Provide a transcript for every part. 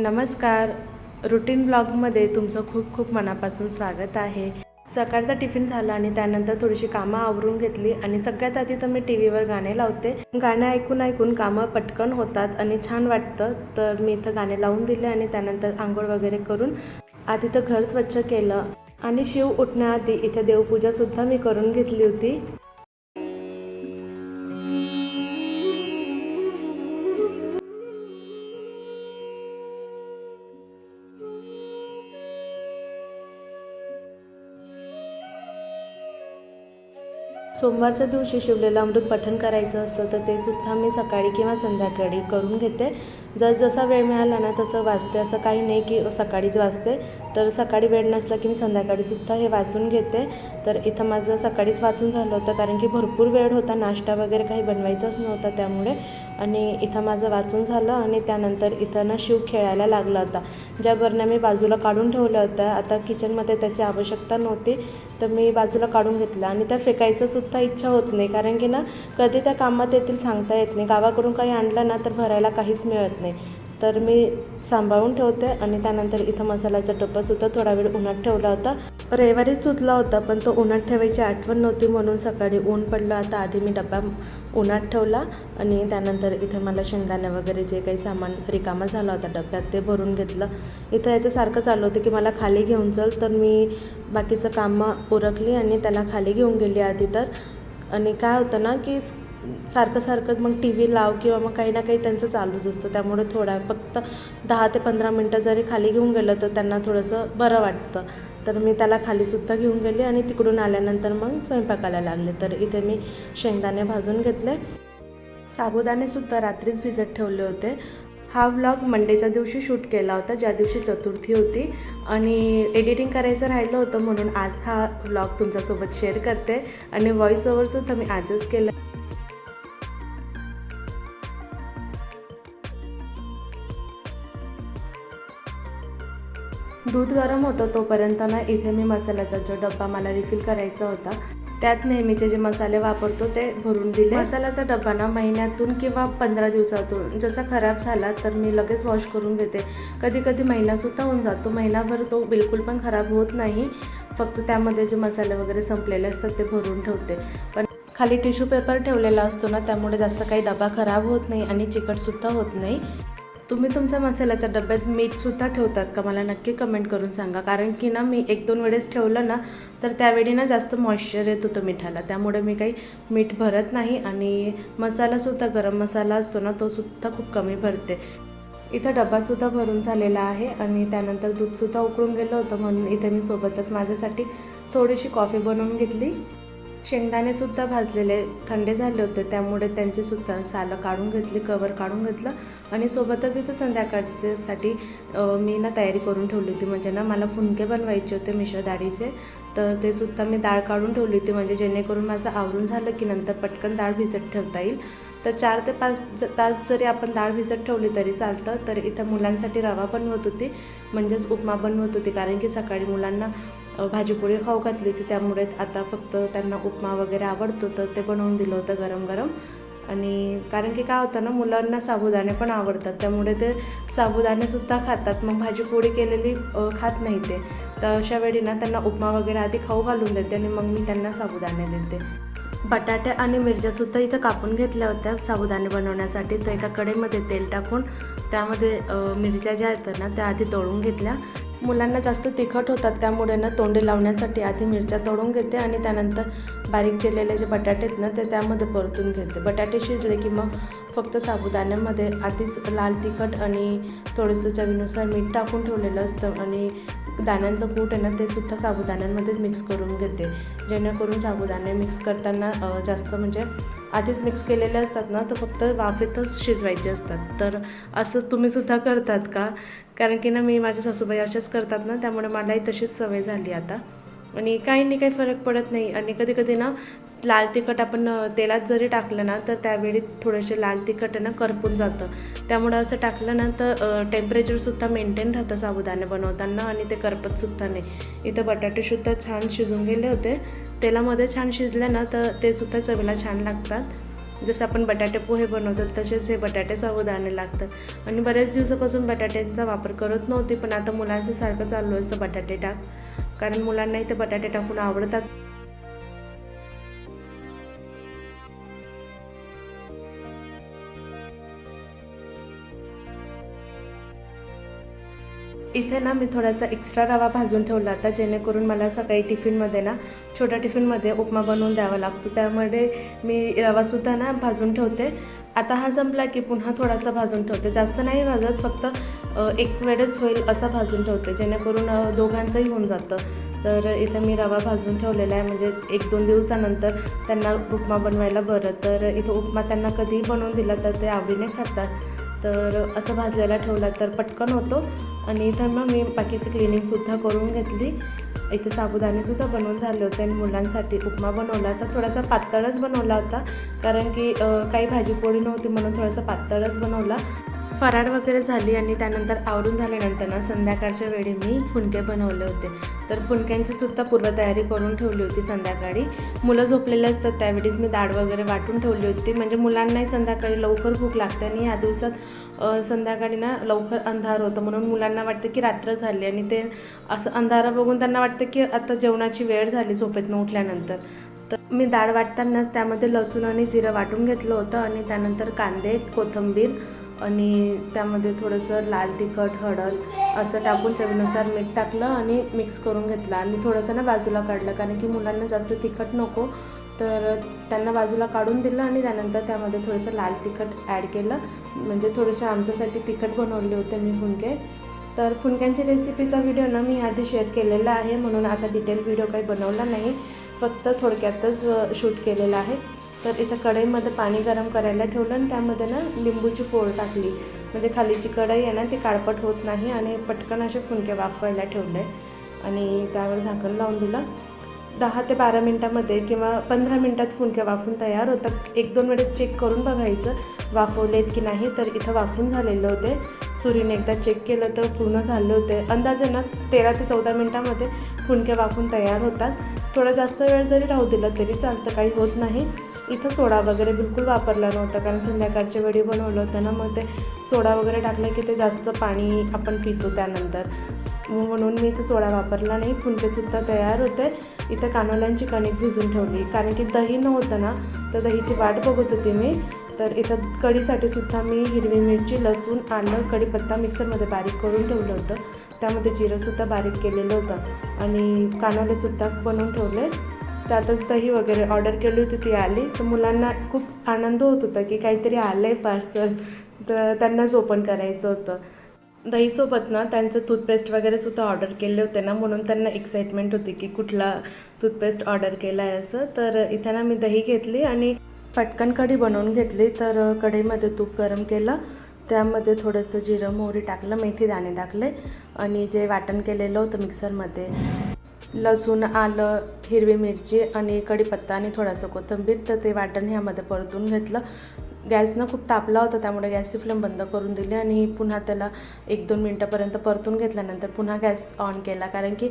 नमस्कार. रुटीन ब्लॉगमध्ये तुमचं खूप खूप मनापासून स्वागत आहे. सकाळचा टिफिन झाला आणि त्यानंतर थोडीशी कामं आवरून घेतली आणि सगळ्यात आधी तर मी टी व्हीवर गाणे लावते. गाणे ऐकून ऐकून कामं पटकन होतात आणि छान वाटतं. तर मी इथं गाणे लावून दिले आणि त्यानंतर आंघोळ वगैरे करून आधी तर घर स्वच्छ केलं. आणि शिव उठण्याआधी इथे देवपूजासुद्धा मी करून घेतली होती. सोमवारच्या दिवशी शिवलेलं अमृत पठण करायचं असतं तर ते सुद्धा मी सकाळी किंवा संध्याकाळी करून घेते. जर जसा वेळ मिळाला ना तसं वाचते असं काही नाही की सकाळीच वाचते तर सकाळी वेळ नसला की मी संध्याकाळीसुद्धा हे वाचून घेते. तर इथं माझं सकाळीच वाचून झालं होतं कारण की भरपूर वेळ होता. नाश्ता वगैरे काही बनवायचाच नव्हता त्यामुळे. आणि इथं माझं वाचून झालं आणि त्यानंतर इथं ना शिव खेळायला लागला होता. ज्या बरण्या मी बाजूला काढून ठेवल्या होत्या आता किचनमध्ये त्याची आवश्यकता नव्हती तर मी बाजूला काढून घेतलं. आणि त्या फेकायचंसुद्धा इच्छा होत नाही कारण की ना कधी त्या कामात येतील सांगता येत नाही. गावाकडून काही आणलं ना तर भरायला काहीच मिळत नाही. तर मी सांभाळून ठेवते आणि त्यानंतर इथं मसाल्याचा डब्बासुद्धा थोडा वेळ उन्हात ठेवला होता. रविवारीच धुतला होता पण तो उन्हात ठेवायची आठवण नव्हती म्हणून सकाळी ऊन पडलं. आता आधी मी डब्बा उन्हात ठेवला आणि त्यानंतर इथं मला शेंगदाणे वगैरे जे काही सामान रिकामा झाला होता डब्यात ते भरून घेतलं. इथं याचं सारखं चालू होतं की मला खाली घेऊन चल तर मी बाकीचं कामं उरकली आणि त्याला खाली घेऊन गेली आधी तर. आणि काय होतं ना की सारखं सारखं मग टी व्ही लाव किंवा मग काही ना काही त्यांचं चालूच असतं. त्यामुळे थोडा फक्त दहा ते पंधरा मिनटं जरी खाली घेऊन गेलं तर त्यांना थोडंसं बरं वाटतं. तर मी त्याला खालीसुद्धा घेऊन गेले आणि तिकडून आल्यानंतर मग स्वयंपाकाला लागले. तर इथे मी शेंगदाणे भाजून घेतले. साबुदाणेसुद्धा रात्रीच भिजत ठेवले होते. हा व्लॉग मंडेच्या दिवशी शूट केला होता ज्या दिवशी चतुर्थी होती. आणि एडिटिंग करायचं राहिलं होतं म्हणून आज हा व्लॉग तुमच्यासोबत शेअर करते. आणि व्हॉईस ओव्हरसुद्धा मी आजच केलं. दूध गरम होतं तोपर्यंत ना इथे मी मसाल्याचा जो डब्बा मला रिफिल करायचा होता त्यात नेहमीचे जे मसाले वापरतो ते भरून दिले. मसाल्याचा डब्बा ना महिन्यातून किंवा पंधरा दिवसातून जसा खराब झाला तर मी लगेच वॉश करून घेते. कधी कधी महिनासुद्धा होऊन जातो. महिनाभर तो बिलकुल पण खराब होत नाही. फक्त त्यामध्ये जे मसाले वगैरे संपलेले असतात ते भरून ठेवते. पण खाली टिश्यू पेपर ठेवलेला असतो ना त्यामुळे जास्त काही डबा खराब होत नाही आणि चिकटसुद्धा होत नाही. तुम्ही तुमच्या मसाल्याच्या डब्यात मीठसुद्धा ठेवतात का? मला नक्की कमेंट करून सांगा. कारण की ना मी एक दोन वेळेस ठेवलं ना तर त्यावेळी ना जास्त मॉइश्चर येत होतं मिठाला. त्यामुळे मी काही मीठ भरत नाही आणि मसालासुद्धा गरम मसाला असतो ना तोसुद्धा खूप कमी भरते. इथं डब्बासुद्धा भरून झालेला आहे आणि त्यानंतर दूधसुद्धा उकळून गेलं होतं. म्हणून इथे मी सोबतच माझ्यासाठी थोडीशी कॉफी बनवून घेतली. शेंगदाणेसुद्धा भाजलेले थंडे झाले होते. त्यामुळे त्यांचीसुद्धा सालं काढून घेतली कवर काढून घेतलं. आणि सोबतच इथं संध्याकाळच्यासाठी मी ना तयारी करून ठेवली होती. म्हणजे ना मला फुनके बनवायचे होते मिश्र डाळीचे तर ते सुद्धा मी डाळ काढून ठेवली होती. म्हणजे जेणेकरून माझं आवरून झालं की नंतर पटकन डाळ भिजत ठेवता येईल. तर चार ते पाच तास जरी आपण डाळ भिजत ठेवली तरी चालतं. तर इथं मुलांसाठी रवा बनवत होती. म्हणजेच उपमा बनवत होती. कारण की सकाळी मुलांना भाजीपोळी खाऊ घातली होती. त्यामुळे आता फक्त त्यांना उपमा वगैरे आवडतो. तर ते बनवून दिलं होतं गरम गरम आणि कारण की काय होतं ना मुलांना साबुदाणे पण आवडतात. त्यामुळे ते साबुदाणेसुद्धा खातात. मग भाजी पोळी केलेली खात नाही ते. तर अशा वेळी ना त्यांना उपमा वगैरे आधी खाऊ घालून देते आणि मग मी त्यांना साबुदाणे देते. बटाटे आणि मिरच्यासुद्धा इथं कापून घेतल्या होत्या. साबुदाणे बनवण्यासाठी तर एका कढईमध्ये तेल टाकून त्यामध्ये मिरच्या ज्या आहेत ना त्या आधी तळून घेतल्या. मुलांना जास्त तिखट होतात त्यामुळे ना तोंडे लावण्यासाठी आधी मिरच्या तळून घेते आणि त्यानंतर बारीक चिरलेले जे बटाटे आहेत ना ते त्यामध्ये परतून घेते. बटाटे शिजले की मग फक्त साबुदाण्यामध्ये आधीच लाल तिखट आणि थोडंसं चवीनुसार मीठ टाकून ठेवलेलं असतं आणि दाण्यांचं कूट आहे ना ते सुद्धा साबुदाण्यांमध्येच मिक्स करून घेते. जेणेकरून साबुदाणे मिक्स करताना जास्त म्हणजे आधीच मिक्स केलेले असतात ना तर फक्त वाफेतच शिजवायचे असतात. तर असं तुम्ही सुद्धा करतात का? कारण की ना मी माझ्या सासूबाई अशाच करतात ना त्यामुळे मलाही तशीच सवय झाली आता. आणि काही नाही काही फरक पडत नाही. आणि कधी कधी ना लाल तिखट आपण तेलात जरी टाकलं ना तर त्यावेळी थोडेसे लाल तिखट आहे ना करपून जातं. त्यामुळं असं टाकलं ना तर टेम्परेचरसुद्धा मेंटेन राहतं साबुदाणे बनवताना आणि ते करपतसुद्धा नाही. इथं बटाटेसुद्धा छान शिजून गेले होते. तेलामध्ये छान शिजले ना तर ते सुद्धा चवीला छान लागतात. जसं आपण बटाटे पोहे बनवतो तसेच हे बटाटे साबुदाणे लागतात. आणि बऱ्याच दिवसापासून बटाट्यांचा वापर करत नव्हती पण आता मुलांचं सारखं चालू असतं बटाटे टाक. कारण मुलांनाही ते बटाटे टाकून आवडतात. इथे ना मी थोडासा एक्स्ट्रा रवा भाजून ठेवला होता जेणेकरून मला सकाळी टिफिनमध्ये ना छोट्या टिफिनमध्ये उपमा बनवून द्यावा लागतो. त्यामुळे मी रवासुद्धा ना भाजून ठेवते. आता हा संपला की पुन्हा थोडासा भाजून ठेवते. जास्त नाही भाजत फक्त एक वेळेस होईल असा भाजून ठेवते जेणेकरून दोघांचंही होऊन जातं. तर इथं मी रवा भाजून ठेवलेला आहे म्हणजे एक दोन दिवसानंतर त्यांना उपमा बनवायला बरं. तर इथं उपमा त्यांना कधीही बनवून दिला तर ते आवडीने खातात. तर असं भाजलेला ठेवला तर पटकन होतो. आणि इथं मग मी बाकीची क्लिनिंगसुद्धा करून घेतली. इथे साबुदाणेसुद्धा बनवून झाले होते आणि मुलांसाठी उपमा बनवला. तर थोडासा पातळच बनवला होता. कारण की काही काही भाजीपोळी नव्हती म्हणून थोडासा पातळच बनवला. फराळ वगैरे झाली आणि त्यानंतर आवरून झाल्यानंतर ना संध्याकाळच्या वेळी मी फुनके बनवले होते. तर फुनक्यांची सुद्धा पूर्वतयारी करून ठेवली होती संध्याकाळी. मुलं झोपलेले असतात त्यावेळीच मी डाळ वगैरे वाटून ठेवली होती. म्हणजे मुलांनाही संध्याकाळी लवकर भूक लागते आणि या दिवसात संध्याकाळी ना लवकर अंधार होतं. म्हणून मुलांना वाटतं की रात्र झाली आणि ते असं अंधारा बघून त्यांना वाटतं की आता जेवणाची वेळ झाली झोपेतनं उठल्यानंतर. तर मी डाळ वाटतानाच त्यामध्ये लसूण आणि जिरं वाटून घेतलं होतं आणि त्यानंतर कांदे कोथिंबीर आणि त्यामध्ये थोडंसं लाल तिखट हळद असं टाकून चवीनुसार मीठ टाकलं आणि मिक्स करून घेतलं. आणि थोडंसं ना बाजूला काढलं कारण की मुलांना जास्त तिखट नको. तर त्यांना बाजूला काढून दिलं आणि त्यानंतर त्यामध्ये थोडंसं लाल तिखट ॲड केलं. म्हणजे थोडेसे आमच्यासाठी तिखट बनवले होते मी फुनके तर फुनक्यांची रेसिपीचा व्हिडिओ ना मी आधी शेअर केलेला आहे. म्हणून आता डिटेल व्हिडिओ काही बनवला नाही. फक्त थोडक्यातच शूट केलेला आहे. तर इथं कढईमध्ये पाणी गरम करायला ठेवलं आणि त्यामध्ये ना लिंबूची फोड टाकली. म्हणजे खालीची कढई आहे ना ती काळपट होत नाही आणि पटकन असे फुनके वाफवायला ठेवले आणि त्यावर झाकण लावून दिलं. दहा ते बारा मिनटामध्ये किंवा पंधरा मिनटात फुनके वाफून तयार होतात. एक दोन वेळेस चेक करून बघायचं वाफवलेत की नाही तर इथं वाफून झालेले होते. सुरीने एकदा चेक केलं तर पूर्ण झाले होते. अंदाजे ना तेरा ते चौदा मिनटामध्ये फुनके वाफून तयार होतात. थोडा जास्त वेळ जरी राहू दिला तरी चालतं काही होत नाही. इथं सोडा वगैरे बिलकुल वापरला नव्हता कारण संध्याकाळच्या वेळी बनवलं होतं ना मग ते सोडा वगैरे टाकलं की ते जास्त पाणी आपण पितो त्यानंतर. म्हणून मी इथं सोडा वापरला नाही फुलकेसुद्धा तयार होते. इथं कानोल्यांची कणिक भिजून ठेवली कारण की दही नव्हतं ना तर दहीची वाट बघत होती मी. तर इथं कढीसाठी सुद्धा मी हिरवी मिरची लसूण आलं कढीपत्ता मिक्सरमध्ये बारीक करून ठेवलं होतं. त्यामध्ये जिरंसुद्धा बारीक केलेलं होतं. आणि कानोलेसुद्धा बनवून ठेवले. त्यातच दही वगैरे ऑर्डर केली होती ती आली. तर मुलांना खूप आनंद होत होता की काहीतरी आलं आहे पार्सल तर त्यांनाच ओपन करायचं होतं. दहीसोबत ना त्यांचं टूथपेस्ट वगैरे सुद्धा ऑर्डर केले होते ना म्हणून त्यांना एक्साइटमेंट होती की कुठला टूथपेस्ट ऑर्डर केला आहे असं. तर इथं ना मी दही घेतली आणि पटकन कढी बनवून घेतली. तर कढईमध्ये तूप गरम केलं. त्यामध्ये थोडंसं जिरं मोहरी टाकलं मेथी दाणे टाकले. आणि जे वाटण केलेलं होतं मिक्सरमध्ये लसूण आलं हिरवी मिरची आणि कढीपत्ता आणि थोडासा कोथिंबीर तर ते वाटण ह्यामध्ये परतून घेतलं. गॅसनं खूप तापला होता त्यामुळे गॅसची फ्लेम बंद करून दिली आणि पुन्हा त्याला एक दोन मिनटापर्यंत परतून घेतल्यानंतर पुन्हा गॅस ऑन केला. कारण की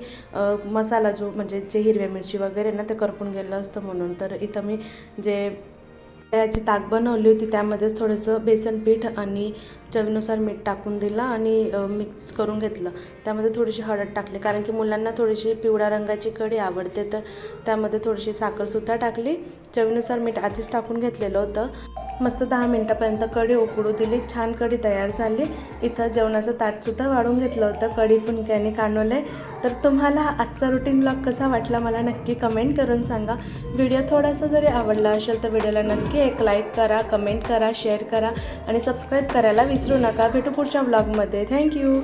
मसाला जो म्हणजे जे हिरव्या मिरची वगैरे ना ते करपून गेलं असतं म्हणून. तर इथं मी जे याची ताक बनवली होती त्यामध्येच थोडंसं बेसन पीठ आणि चवीनुसार मीठ टाकून दिलं आणि मिक्स करून घेतलं. त्यामध्ये थोडीशी हळद टाकली कारण की मुलांना थोडीशी पिवळ्या रंगाची कढी आवडते तर त्यामध्ये थोडीशी साखरसुद्धा टाकली. चवीनुसार मीठ आधीच टाकून घेतलेलं होतं. मस्त दहा मिनटापर्यंत कढी उकडू दिली. छान कढी तयार झाली. इथं जेवणाचं ताटसुद्धा वाढून घेतलं होतं. कढी फुनक्याने आहे तर तुम्हाला आजचा रुटीन ब्लॉग कसा वाटला मला नक्की कमेंट करून सांगा. व्हिडिओ थोडासा जरी आवडला असेल तर व्हिडिओला नक्की एक लाईक करा कमेंट करा शेअर करा आणि सबस्क्राईब करायला विसरू नका. भेटू पुढच्या ब्लॉगमध्ये थँक्यू